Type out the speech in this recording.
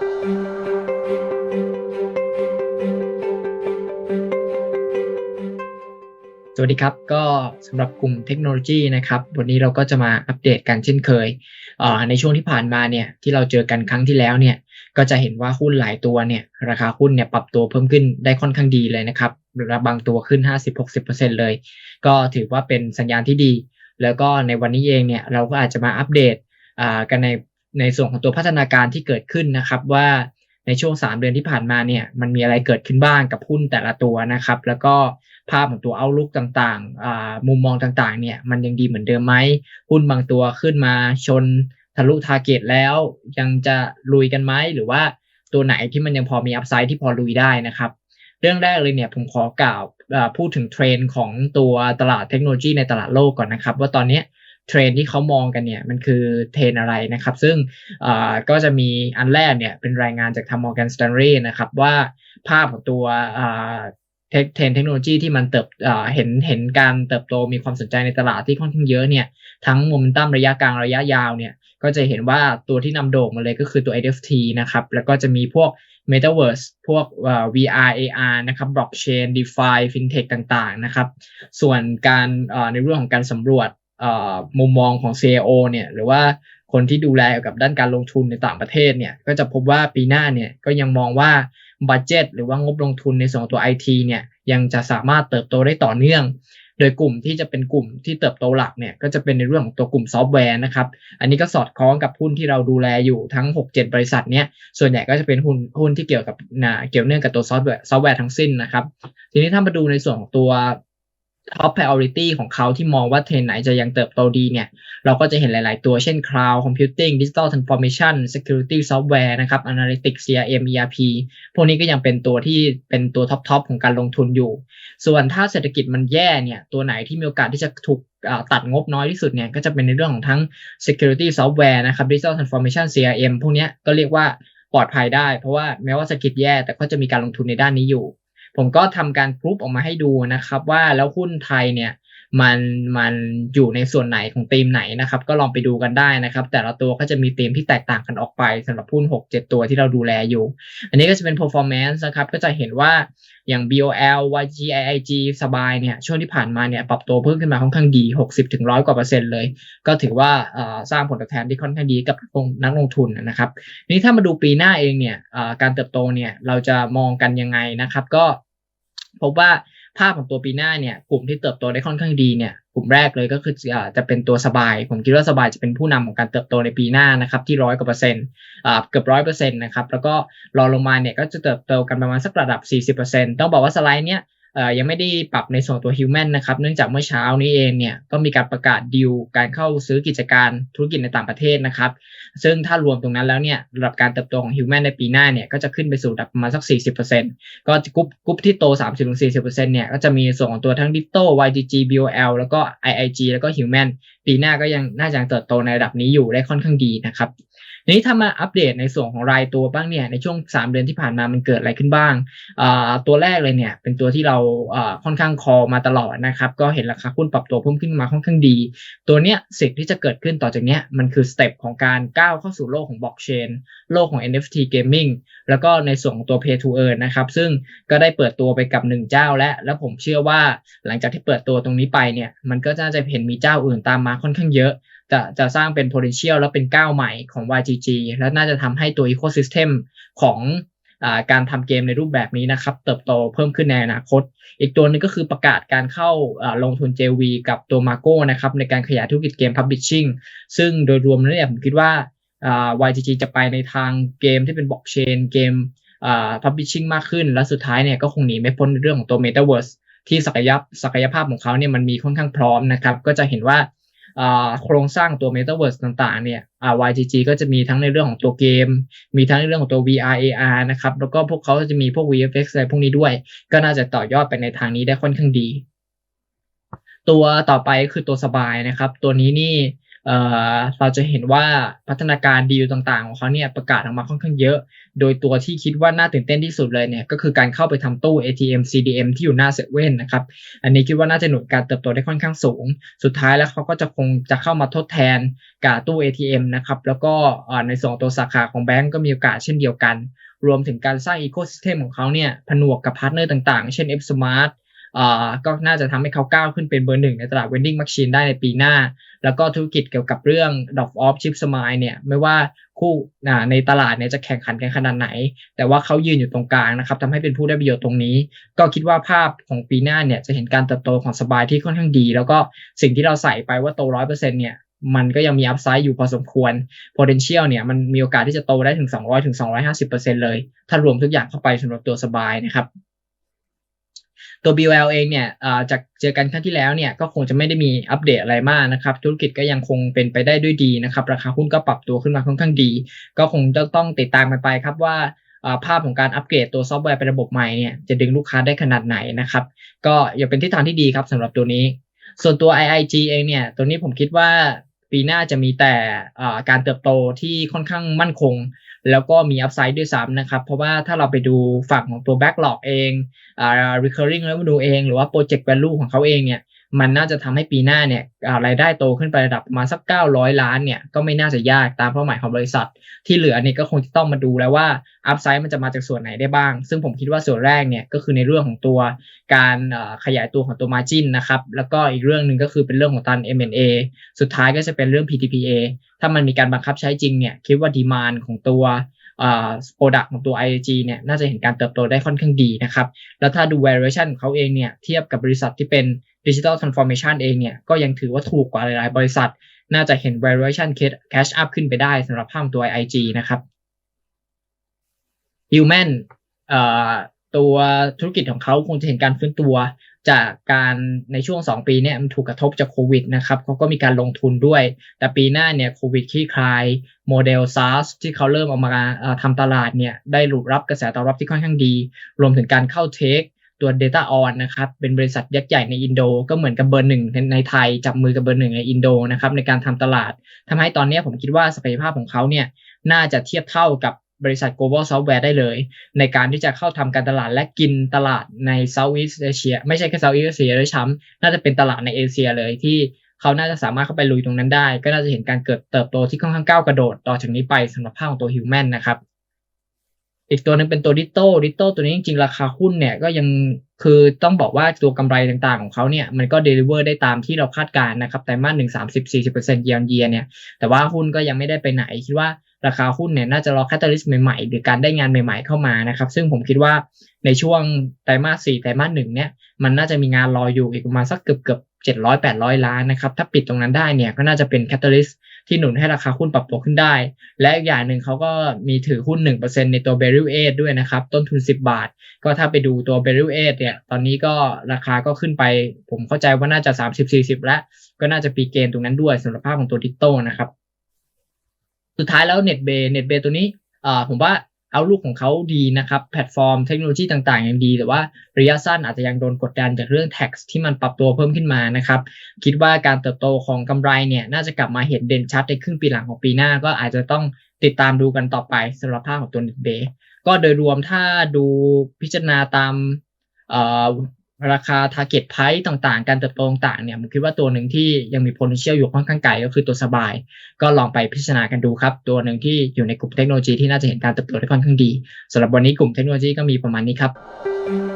สวัสดีครับ ก็สำหรับกลุ่มเทคโนโลยีนะครับ วันนี้เราก็จะมาอัปเดตกันเช่นเคย ในช่วงที่ผ่านมาเนี่ยที่เราเจอกันครั้งที่แล้วเนี่ยก็จะเห็นว่าหุ้นหลายตัวเนี่ยราคาหุ้นเนี่ยปรับตัวเพิ่มขึ้นได้ค่อนข้างดีเลยนะครับรือบางตัวขึ้น 50-60%เลย ก็ถือว่าเป็นสัญญาณที่ดี แล้วก็ในวันนี้เองเนี่ยเราก็อาจจะมาอัปเดตกันใน ในส่วนของตัวพัฒนาการที่เกิดขึ้นนะครับว่าในช่วง 3 เดือนที่ผ่านมาเนี่ยมันมีอะไรเกิดขึ้นบ้างกับหุ้นแต่ละตัวนะครับ แล้วก็ภาพของตัวเอาลุกต่างๆ มุมมองต่างๆเนี่ยมันยังดีเหมือนเดิมไหมหุ้นบางตัวขึ้นมาชนทะลุทาร์เก็ตแล้วยังจะลุยกันไหมหรือว่าตัวไหนที่มันยังพอมีอัพไซด์ที่พอลุยได้นะครับ เรื่องแรกเลยเนี่ยผมขอกล่าวพูดถึงเทรนด์ของตัวตลาดเทคโนโลยีในตลาดโลกก่อนนะครับ ว่าตอนนี้เเทรนที่เขามองกันเนี่ยมันคือเทรนอะไรนะครับ ซึ่งก็จะมีอันแรกเนี่ยเป็นรายงานจากทาง Morgan Stanley นะครับว่าภาพของตัวเทคเทรนเทคโนโลยีที่มันเติบเห็นเห็นการเติบโตมีความสนใจในตลาดที่ค่อนข้างเยอะเนี่ยทั้งโมเมนตัมระยะกลางระยะยาวเนี่ยก็จะเห็นว่าตัวที่นำโด่งมาเลยก็คือตัว NFT นะครับ แล้วก็จะมีพวก Metaverse พวก VR AR นะครับ Blockchain DeFi FinTech ต่างๆนะครับ ส่วนการในเรื่องของการสำรวจ มุมมองของ CIO เนี่ยหรือว่าคนที่ดูแลเกี่ยวกับด้านการลงทุนในต่างประเทศเนี่ยก็จะพบว่าปีหน้าเนี่ยก็ยังมองว่าบัตเจตหรือว่างบลงทุนในส่วนตัว IT เนี่ยยังจะสามารถเติบโตได้ต่อเนื่อง โดยกลุ่มที่จะเป็นกลุ่มที่เติบโตหลักเนี่ยก็จะเป็นในเรื่องของตัวกลุ่มซอฟต์แวร์นะครับ อันนี้ก็สอดคล้องกับหุ้นที่เราดูแลอยู่ทั้ง 6-7 บริษัทเนี่ยส่วนใหญ่ก็จะเป็นหุ้นหุ้นที่เกี่ยวกับนะเกี่ยวเนื่องกับตัวซอฟต์แวร์ซอฟต์แวร์ทั้งสิ้นนะครับ ทีนี้ถ้ามาดูในส่วนของตัว top priority ของเขาที่มองว่าเทรนไหนจะยังเติบโตดีเนี่ย เราก็จะเห็นหลาย ๆ ตัวเช่น cloud computing digital transformation security software นะครับ analytics CRM ERP พวกนี้ก็ยังเป็นตัวที่เป็นตัวท็อปทของการลงทุนอยู่ ส่วนถ้าเศรษฐกิจมันแย่เนี่ย ตัวไหนที่มีโอกาสที่จะถูกตัดงบน้อยที่สุดเนี่ย ก็จะเป็นในเรื่องของทั้ง security software นะครับ digital transformation CRM พวกนี้ก็เรียกว่าปลอดภัยได้ เพราะว่าแม้ว่าเศรษฐกิจแย่แต่ก็จะมีการลงทุนในด้านนี้อยู่ ผมก็ทำการกรุ๊ปออกมาให้ดูนะครับ ว่าแล้วหุ้นไทยเนี่ย มันมันอยู่ในส่วนไหนของธีมไหนนะครับ ก็ลองไปดูกันได้นะครับ แต่ละตัวก็จะมีธีมที่แตกต่างกันออกไปสำหรับหุ้น6 7 ตัวที่เราดูแลอยู่ อันนี้ก็จะเป็น performance นะครับ ก็จะเห็นว่าอย่าง BOL YGIG สบายเนี่ย ช่วงที่ผ่านมาเนี่ย ปรับตัวเพิ่มขึ้นมาค่อนข้างดี 60ถึงร้อยกว่าเปอร์เซ็นต์เลย ก็ถือว่าสร้างผลตอบแทนที่ค่อนข้างดีกับนักลงทุนนะครับนี้ถ้ามาดูปีหน้าเองเนี่ยการเติบโตเนี่ยเราจะมองกันยังไงนะครับ ก็พบว่า ภาพของตัวปีหน้าเนี่ยกลุ่มที่เติบโตได้ค่อนข้างดีเนี่ยกลุ่มแรกเลยก็คือจะเป็นตัวสบาย ผมคิดว่าสบายจะเป็นผู้นำของการเติบโตในปีหน้านะครับที่ร้อยกว่าเปอร์เซ็นต์เกือบร้อยเปอร์เซ็นต์นะครับแล้วก็รอลงมาเนี่ยก็จะเติบโตกันประมาณสักระดับ 40%ต้องบอกว่าสไลด์เนี้ย ยังไม่ได้ปรับในส่วนตัว Human นะครับ เนื่องจากเมื่อเช้านี้เองเนี่ยก็มีการประกาศดีลการเข้าซื้อกิจการธุรกิจในต่างประเทศนะครับ ซึ่งถ้ารวมตรงนั้นแล้วเนี่ยระดับการเติบโตของ Human ในปีหน้าเนี่ยก็จะขึ้นไปสู่ระดับประมาณสัก 40%ก็กรุ๊ปกรุ๊ปที่โต 30-40%เนี่ยก็จะมีส่วนของตัวทั้ง Ditto YGG BOL แล้วก็ IIG แล้วก็ Human ปีหน้าก็ยังน่าจะเติบโตในระดับนี้อยู่ได้ค่อนข้างดีนะครับนี้ถ้ามาอัปเดตในส่วนของรายตัวบ้างเนี่ยในช่วง 3 เดือนที่ผ่านมามันเกิดอะไรขึ้นบ้าง ตัวแรกเลยเนี่ยเป็นตัวที่เราค่อนข้างคอมาตลอดนะครับก็เห็นราคาหุ้นปรับตัวเพิ่มขึ้นมาค่อนข้างดี ตัวเนี้ยสิ่งที่จะเกิดขึ้นต่อจากเนี้ยมันคือสเต็ปของการก้าวเข้าสู่โลกของบล็อกเชนโลกของ NFT gaming แล้วก็ในส่วนของตัว pay to earn นะครับซึ่งก็ได้เปิดตัวไปกับ1เจ้าและแล้วผมเชื่อว่าหลังจากที่เปิดตัวตรงนี้ไปเนี่ยมันก็น่าจะเห็นมีเจ้าอื่นตามมาค่อนข้างเยอะ จะจะสร้างเป็น potential แล้วเป็นก้าวใหม่ของ YGG และน่าจะทำให้ตัว ecosystem ของอการทำเกมในรูปแบบนี้นะครับ เติบโตเพิ่มขึ้นในอนาคต อีกตัวนึงก็คือประกาศการเข้าลงทุน JV กับตัว Marco นะครับในการขยายธุรกิจเกม Publishing ซึ่งโดยรวมแล้วเนี่ยผมคิดว่า YGG จะไปในทางเกมที่เป็นบล็อกเชนเกม Publishing มากขึ้น และสุดท้ายเนี่ยก็คงหนีไม่พ้นเรื่องของตัว Metaverse ที่ศักยภศักยภาพของเขาเนี่ยมันมีค่อนข้างพร้อมนะครับ ก็จะเห็นว่า โครงสร้างตัว Metaverse ต่างๆ เนี่ย YGG ก็จะมีทั้งในเรื่องของตัวเกม มีทั้งในเรื่องของตัว VR AR นะครับ แล้วก็พวกเขาจะมีพวก VFX อะไรพวกนี้ด้วย ก็น่าจะต่อยอดไปในทางนี้ได้ค่อนข้างดี ตัวต่อไปคือตัวสบายนะครับ ตัวนี้นี่ เเราจะเห็นว่าพัฒนาการดีลต่างๆ ของเขาเนี่ยประกาศออกมาค่อนข้างเยอะ โดยตัวที่คิดว่าน่าตื่นเต้นที่สุดเลยเนี่ยก็คือการเข้าไปทำตู้ ATM CDM ที่อยู่หน้าเซเว่นนะครับ อันนี้คิดว่าน่าจะหนุนการเติบโตได้ค่อนข้างสูง สุดท้ายแล้วเขาก็จะคงจะเข้ามาทดแทนกับตู้ ATM นะครับ แล้วก็ในส่วนตัวสาขาของแบงก์ก็มีโอกาสเช่นเดียวกัน รวมถึงการสร้างอีโคซิสเต็มของเขาเนี่ยผนวกกับพาร์ทเนอร์ต่างๆ เช่น F Smart ก็น่าจะทำให้เขาก้าวขึ้นเป็นเบอร์หนึ่งในตลาด vending machine ได้ในปีหน้า แล้วก็ธุรกิจเกี่ยวกับเรื่อง drop off chip smile เนี่ยไม่ว่าคู่ในตลาดเนี่ยจะแข่งขันกันขนาดไหน แต่ว่าเขายืนอยู่ตรงกลางนะครับทำให้เป็นผู้ได้ประโยชน์ตรงนี้ ก็คิดว่าภาพของปีหน้าเนี่ยจะเห็นการเติบโตของสบายที่ค่อนข้างดี แล้วก็สิ่งที่เราใส่ไปว่าโตร้อยเปอร์เซ็นเนี่ยมันก็ยังมีอัพไซด์อยู่พอสมควร potential เนี่ยมันมีโอกาสที่จะโตได้ถึง 200ถึง250%เลย ถ้ารวมทุกอย่างเข้าไปสำหรับตัวสบายนะครับ ตัว BOL เองเนี่ยจากเจอกันครั้งที่แล้วเนี่ยก็คงจะไม่ได้มีอัปเดตอะไรมากนะครับ ธุรกิจก็ยังคงเป็นไปได้ด้วยดีนะครับ ราคาหุ้นก็ปรับตัวขึ้นมาค่อนข้างดี ก็คงจะต้องติดตามไปไปครับว่าภาพของการอัปเกรดตัวซอฟต์แวร์เป็นระบบใหม่เนี่ยจะดึงลูกค้าได้ขนาดไหนนะครับ ก็อย่าเป็นทิศทางที่ดีครับสำหรับตัวนี้ ส่วนตัว IIG เองเนี่ยตัวนี้ผมคิดว่า ปีหน้าจะมีแต่การเติบโตที่ค่อนข้างมั่นคง แล้วก็มีอัพไซด์ด้วยซ้ำนะครับ เพราะว่าถ้าเราไปดูฝั่งของตัว backlog เอง recurring revenue เอง หรือว่า project value ของเขาเองเนี่ย มันน่าจะทำให้ปีหน้าเนี่ยรายได้โตขึ้นไประดับประมาณสัก 900 ล้านเนี่ยก็ไม่น่าจะยากตามเป้าหมายของบริษัท ที่เหลือเนี่ยก็คงจะต้องมาดูแล้วว่าอัพไซด์มันจะมาจากส่วนไหนได้บ้าง ซึ่งผมคิดว่าส่วนแรกเนี่ยก็คือในเรื่องของตัวการขยายตัวของตัว margin นะครับแล้วก็อีกเรื่องหนึ่งก็คือเป็นเรื่องของตัน M&A สุดท้ายก็จะเป็นเรื่อง PTPA ถ้ามันมีการบังคับใช้จริงเนี่ยคิดว่าดีมานของตัว โปรดักต์ของตัว IAG เนี่ยน่าจะเห็นการเติบโตได้ค่อนข้างดีนะครับ แล้วถ้าดู valuation ของเขาเองเนี่ยเทียบกับบริษัทที่เป็น Digital Transformation เองเนี่ยก็ยังถือว่าถูกกว่าหลายๆ บริษัท น่าจะเห็น valuation cash up ขึ้นไปได้สำหรับภาพตัว IG นะครับ Human ตัวธุรกิจของเขาคงจะเห็นการฟื้นตัว จากการในช่วง 2 ปีเนี่ยมันถูกกระทบจากโควิดนะครับเขาก็มีการลงทุนด้วย แต่ปีหน้าเนี่ยโควิดคลี่คลายโมเดล SaaS ที่เขาเริ่มออกมาทำตลาดเนี่ยได้หลุดรับกระแสตอบรับที่ค่อนข้างดี รวมถึงการเข้าเทคตัว Data On นะครับ เป็นบริษัทยักษ์ใหญ่ในอินโด ก็เหมือนกับเบอร์หนึ่งในไทย จับมือกับเบอร์หนึ่งในอินโดนะครับในการทำตลาดทำให้ตอนนี้ผมคิดว่าศักยภาพของเขาเนี่ยน่าจะเทียบเท่ากับ บริษัท global software ได้เลย ในการที่จะเข้าทำการตลาดและกินตลาดใน Southeast Asia ไม่ใช่แค่ Southeast Asia ด้วยซ้ำน่าจะเป็นตลาดในเอเชียเลยที่เขาน่าจะสามารถเข้าไปลุยตรงนั้นได้ ก็น่าจะเห็นการเกิดเติบโตที่ค่อนข้างก้าวกระโดดต่อจากนี้ไปสำหรับภาพของตัว Human นะครับอีกตัวนึงเป็นตัวดิโต้ดิโต้ตัวนี้จริงๆ ราคาหุ้นเนี่ยก็ยังคือต้องบอกว่าตัวกำไรต่างๆ ของเขาเนี่ยมันก็เดลิเวอร์ได้ตามที่เราคาดการณ์นะครับ แต่มาหนึ่งสามสิบสี่สิบเปอร์เซ็นต์เยียร์เยียเนี่ยแต่ว่าหุ้นก็ยังไม่ได้ไปไหน คิดว่า ราคาหุ้นเนี่ยน่าจะรอแคตตาลิสต์ใหม่ๆ หรือการได้งานใหม่ๆเข้ามานะครับ ซึ่งผมคิดว่าในช่วงไตรมาสสี่ไตรมาสหนึ่งเนี่ยมันน่าจะมีงานรออยู่อีกประมาณสักเกือบเกือบเจ็ดร้อยแปดร้อยล้านนะครับ ถ้าปิดตรงนั้นได้เนี่ยก็น่าจะเป็นแคตตาลิสต์ที่หนุนให้ราคาหุ้นปรับตัวขึ้นได้ และอีกอย่างหนึ่งเขาก็มีถือหุ้น 1%ในตัว b e r i l 8ด้วยนะครับ ต้นทุน 10 บาท ก็ถ้าไปดูตัว b e r i l 8เนี่ย ตอนนี้ก็ราคาก็ขึ้นไป ผมเข้าใจว่าน่าจะ 30-40 แล้ว ก็น่าจะปีเกณฑ์ตรงนั้นด้วยสำหรับภาพของตัวดิจิตอลนะครับ สุดท้ายแล้ว NetBay NetBay ตัวนี้ผมว่าเอาลูกของเขาดีนะครับ แพลตฟอร์มเทคโนโลยีต่างๆ ยังดี แต่ว่าระยะสั้นอาจจะยังโดนกดดันจากเรื่อง tax ที่มันปรับตัวเพิ่มขึ้นมานะครับ คิดว่าการเติบโตของกำไรเนี่ย น่าจะกลับมาเห็นเด่นชัดในครึ่งปีหลังของปีหน้า ก็อาจจะต้องติดตามดูกันต่อไปสำหรับภาพของตัว NetBay ก็โดยรวมถ้าดูพิจารณาตาม ราคา target price ต่างๆ การเติบโตต่างๆเนี่ยผมคิดว่าตัวหนึ่งที่ยังมี potential อยู่ค่อนข้างไกลก็คือตัวสบาย ก็ลองไปพิจารณากันดูครับ ตัวหนึ่งที่อยู่ในกลุ่มเทคโนโลยีที่น่าจะเห็นการเติบโตได้ค่อนข้างดีสำหรับวันนี้กลุ่มเทคโนโลยีก็มีประมาณนี้ครับ